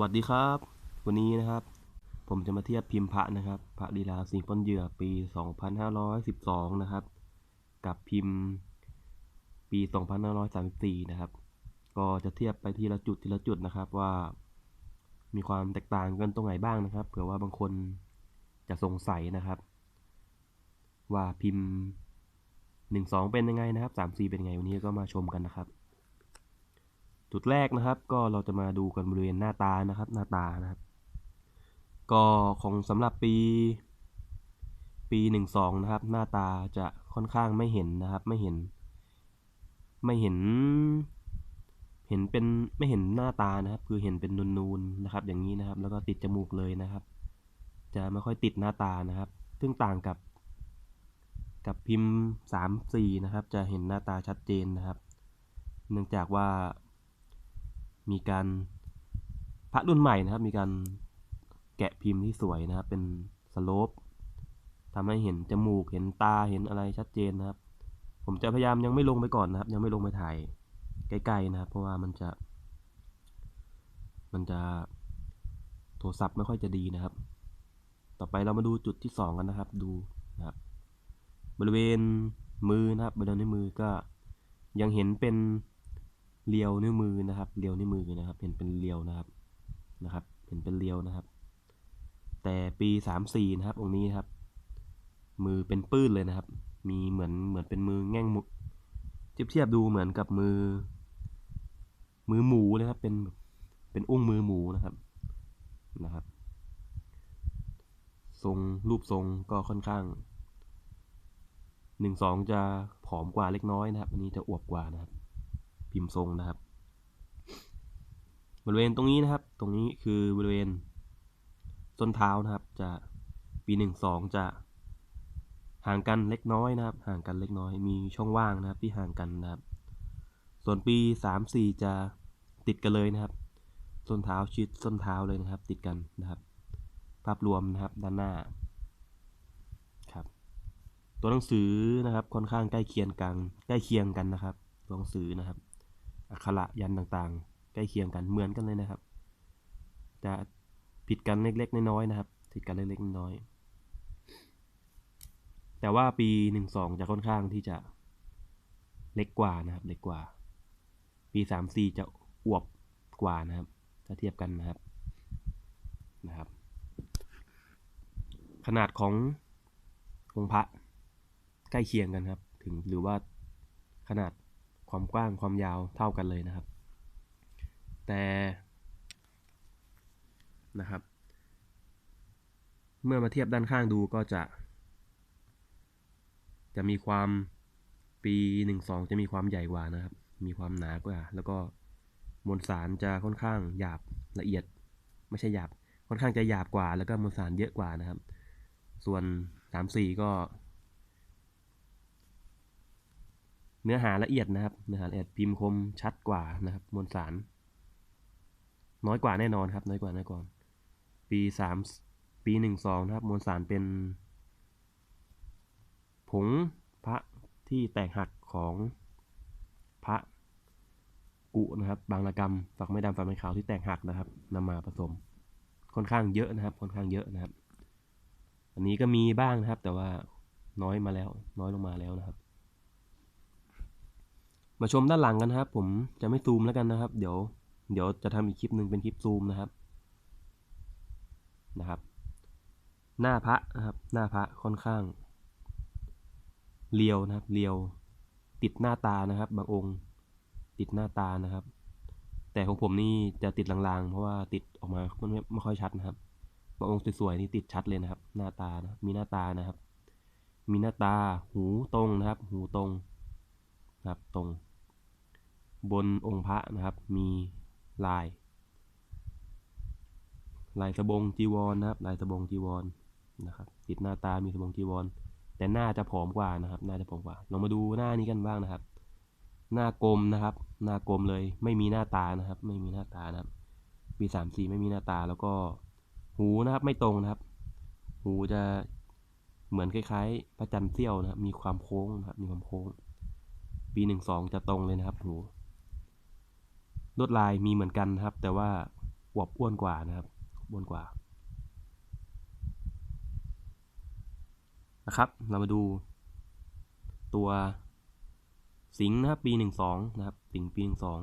วัสดีครับ วันนี้นะครับ ผมจะมาเทียบพิมพ์พระนะครับ พระลีลาสิงห์ปนเหยื่อปี 2512 นะครับ กับพิมพ์ปี 2534 นะครับ ก็จะเทียบไปทีละจุดทีละจุดนะครับว่า มีความแตกต่างกันตรงไหนบ้างนะครับ เผื่อว่าบางคนจะสงสัยนะครับ ว่าพิมพ์ 1 2 เป็นยังไงนะครับ 3 4 เป็นยังไงวันนี้ก็มาชมกันนะครับ จุดแรกนะครับ ก็เราจะมาดูกันบริเวณหน้าตานะครับ หน้าตานะครับ ก็ของสำหรับปี ปีหนึ่งสองนะครับ หน้าตาจะค่อนข้างไม่เห็นนะครับ ไม่เห็น ไม่เห็น เห็นเป็นไม่เห็นหน้าตานะครับ คือเห็นเป็นนูนๆนะครับ อย่างนี้นะครับ แล้วก็ติดจมูกเลยนะครับ จะไม่ค่อยติดหน้าตานะครับ ซึ่งต่างกับกับพิมพ์สามสี่นะครับ จะเห็นหน้าตาชัดเจนนะครับ เนื่องจากว่า มีการพระรุ่นใหม่นะครับ มีการแกะพิมพ์ที่สวยนะครับ เป็นสโลปทำให้เห็นจมูกเห็นตาเห็นอะไรชัดเจนนะครับ ผมจะพยายามยังไม่ลงไปก่อนนะครับ ยังไม่ลงไปถ่ายใกล้ๆนะครับ เพราะว่ามันจะ มันจะโทรศัพท์ไม่ค่อยจะดีนะครับ ต่อไปเรามาดูจุดที่สองกันนะครับ ดูนะครับ บริเวณมือนะครับบริเวณนิ้วมือก็ยังเห็นเป็น เรียวนิ้วมือนะครับเรียวนิ้วมือนะครับ เห็นเป็นเรียวนะครับนะครับ เห็นเป็นเรียวนะครับ แต่ปีสามสี่นะครับองค์นี้ครับ มือเป็นปื้นเลยนะครับ มีเหมือนเหมือนเป็นมือแง่งมุกเทียบเทียบดูเหมือนกับมือ มือหมูนะครับ เป็นเป็นอุ้งมือหมูนะครับนะครับ ทรงรูปทรงก็ค่อนข้างหนึ่งสองจะผอมกว่าเล็กน้อยนะครับ อันนี้จะอวบกว่านะครับ พิมพ์ทรงนะครับ บริเวณตรงนี้นะครับ ตรงนี้คือบริเวณส้นเท้านะครับ จะปีหนึ่งสองจะห่างกันเล็กน้อยนะครับ ห่างกันเล็กน้อย มีช่องว่างนะครับที่ห่างกันนะครับ ส่วนปีสามสี่จะติดกันเลยนะครับ ส้นเท้าชิดส้นเท้าเลยนะครับ ติดกันนะครับ ภาพรวมนะครับด้านหน้าครับ ตัวหนังสือนะครับค่อนข้างใกล้เคียงกัน ใกล้เคียงกันนะครับ ตัวหนังสือนะครับ อักขระยันต่างๆ ใกล้เคียงกันเหมือนกันเลยนะครับ จะผิดกันเล็กๆน้อยๆนะครับผิดกันเล็กๆน้อยๆแต่ว่าปีหนึ่งสองจะค่อนข้างที่จะเล็กกว่านะครับ เล็กกว่า ปีสามสี่จะอวบกว่านะครับ ถ้าเทียบกันนะครับนะครับ ขนาดขององค์พระใกล้เคียงกันครับ ถึงหรือว่าขนาด ความกว้างความยาวเท่ากันเลยนะครับ แต่นะครับ เมื่อมาเทียบด้านข้างดูก็จะ จะมีความปีหนึ่งสองจะมีความใหญ่กว่านะครับ มีความหนากว่า แล้วก็มวลสารจะค่อนข้างหยาบละเอียด ไม่ใช่หยาบ ค่อนข้างจะหยาบกว่า แล้วก็มวลสารเยอะกว่านะครับ ส่วนสามสี่ก็ เนื้อหาละเอียดนะครับ เนื้อหาละเอียดพิมพ์คมชัดกว่านะครับ มวลสาร น้อยกว่าแน่นอนครับ น้อยกว่าแน่นอนปีสามปีหนึ่งสองนะครับ มวลสารเป็น ผงพระที่แตกหักของพระกุนะครับ บางระกรรมฝักไม่ดำฝักไม่ขาวที่แตกหักนะครับนำมาผสม ค่อนข้างเยอะนะครับ ค่อนข้างเยอะนะครับ อันนี้ก็มีบ้างนะครับ แต่ว่าน้อยมาแล้ว น้อยลงมาแล้วนะครับ มาชมด้านหลังกันนะครับ ผมจะไม่ซูมแล้วกันนะครับ เดี๋ยวเดี๋ยวจะทำอีกคลิปหนึ่งเป็นคลิปซูมนะครับนะครับ หน้าพระนะครับ หน้าพระค่อนข้าง เรียวนะครับเรียวติดหน้าตานะครับ บางองค์ติดหน้าตานะครับ แต่ของผมนี่จะติดลางๆ เพราะว่าติดออกมาไม่ไม่ค่อยชัดนะครับบางองค์สวยๆนี่ติดชัดเลยนะครับ หน้าตานะมีหน้าตานะครับ มีหน้าตาหูตรงนะครับ หูตรงนะครับตรง บนองค์พระนะครับ มีลาย ลายสบงจีวรนะครับ ลายสบงจีวรนะครับ ติดหน้าตามีสบงจีวร แต่หน้าจะผอมกว่านะครับ หน้าจะผอมกว่า ลองมาดูหน้านี้กันบ้างนะครับ หน้ากลมนะครับ หน้ากลมเลยไม่มีหน้าตานะครับ ไม่มีหน้าตานะครับปีสามสี่ไม่มีหน้าตาแล้วก็หูนะครับไม่ตรงนะครับ หูจะเหมือนคล้ายๆ พระจันทร์เสี้ยวนะครับ มีความโค้งนะครับ มีความโค้ง ปีหนึ่งสองจะตรงเลยนะครับหู ลวดลายมีเหมือนกันนะครับ แต่ว่าอวบอ้วนกว่านะครับอ้วนกว่านะครับ เรามาดู ตัวสิงห์นะครับปีหนึ่งสองนะครับสิงห์ปีหนึ่งสอง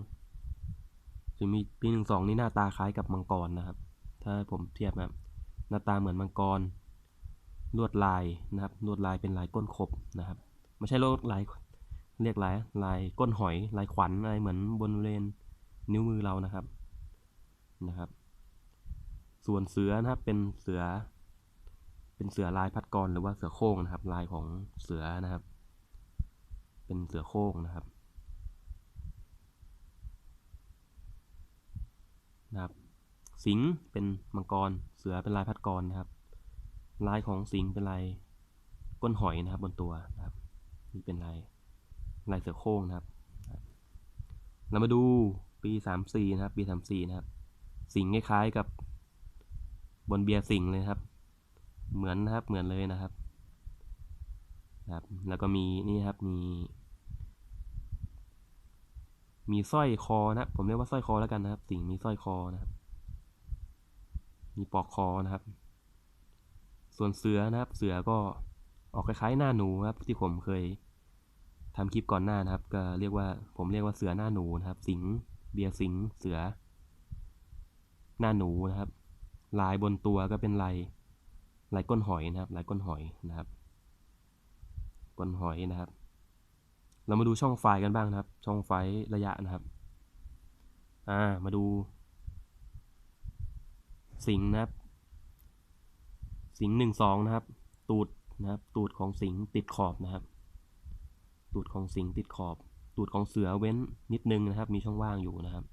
จะมีปีหนึ่งสองนี่หน้าตาคล้ายกับมังกรนะครับ ถ้าผมเทียบนะครับหน้าตาเหมือนมังกร ลวดลายนะครับลวดลายเป็นลายก้นขบนะครับไม่ใช่ลวดลายเรียกลายลายก้นหอยลายขวัญอะไรเหมือนบนเรน นิ้วมือเรานะครับนะครับ ส่วนเสือนะครับเป็นเสือ เป็นเสือลายพัดกรหรือว่าเสือโคร่งนะครับ ลายของเสือนะครับ เป็นเสือโคร่งนะครับนะครับ สิงเป็นมังกร เสือเป็นลายพัดกรนะครับ ลายของสิงเป็นลายก้นหอยนะครับบนตัวนะครับนี่เป็นลายลายเสือโคร่งนะครับ เรามาดู ปีสามสี่นะครับ ปีสามสี่นะครับ สิงคล้ายๆกับบนเบียร์สิงเลยครับ เหมือนนะครับ เหมือนเลยนะครับ ครับ แล้วก็มีนี่ครับ มี มีสร้อยคอนะ ผมเรียกว่าสร้อยคอแล้วกันนะครับ สิงมีสร้อยคอนะครับ มีปลอกคอนะครับ ส่วนเสือนะครับ เสือก็ออกคล้ายๆหน้าหนูครับ ที่ผมเคยทำคลิปก่อนหน้านะครับ ก็เรียกว่าผมเรียกว่าเสือหน้าหนูนะครับ สิง เบียร์สิงเสือ หน้าหนูนะครับ ลายบนตัวก็เป็นลายลายก้นหอยนะครับ ลายก้นหอยนะครับ ก้นหอยนะครับ เรามาดูช่องไฟกันบ้างนะครับ ช่องไฟระยะนะครับ อ่า มาดู สิงนะครับ สิงหนึ่งสองนะครับ ตูดนะครับ ตูดของสิงติดขอบนะครับ ตูดของสิงติดขอบ ตูดของเสือเว้นนิดนึงนะครับ มีช่องว่างอยู่นะครับ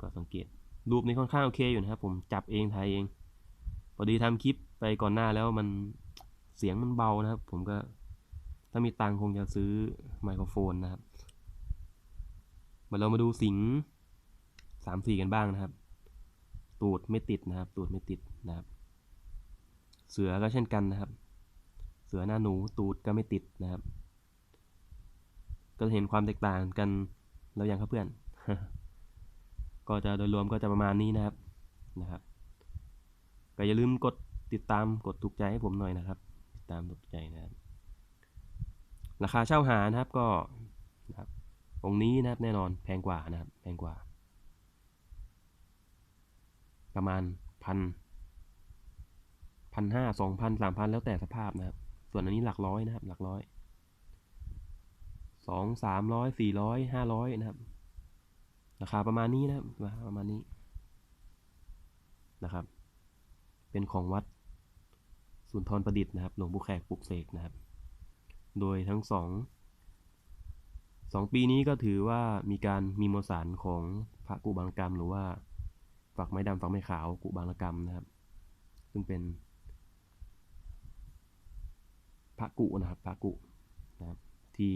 ก็สังเกตรูปนี้ค่อนข้างโอเคอยู่นะครับ ผมจับเองถ่ายเองพอดีทำคลิปไปก่อนหน้าแล้วมันเสียงมันเบานะครับ ผมก็ถ้ามีตังคงจะซื้อไมโครโฟนนะครับมาเรามาดูสิงห์สามสี่กันบ้างนะครับ ตูดไม่ติดนะครับ ตูดไม่ติดนะครับ เสือก็เช่นกันนะครับ เสือหน้าหนูตูดก็ไม่ติดนะครับ ก็เห็นความแตกต่างกันแล้วยังครับเพื่อน ก็จะโดยรวมก็จะประมาณนี้นะครับนะครับ ก็อย่าลืมกดติดตามกดถูกใจให้ผมหน่อยนะครับ ติดตามถูกใจนะครับ ราคาเช่าหานะครับก็นะครับองนี้นะครับแน่นอนแพงกว่านะครับแพงกว่า ประมาณพันพันห้าสองพันสามพันแล้วแต่สภาพนะครับ ส่วนอันนี้หลักร้อยนะครับ หลักร้อย สองสามร้อยสี่ร้อยห้าร้อยนะครับราคาประมาณนี้นะครับราคาประมาณนี้นะครับ เป็นของวัดสุนทรประดิษฐ์นะครับหลวงปู่แขกปลุกเสกนะครับ โดยทั้งสองสองปีนี้ก็ถือว่ามีการมีมวลสารของพระกุบางกรรม หรือว่าฝักไม้ดำฝักไม้ขาวกุบางกรรมนะครับ ซึ่งเป็นพระกุนะครับพระกุนะครับที่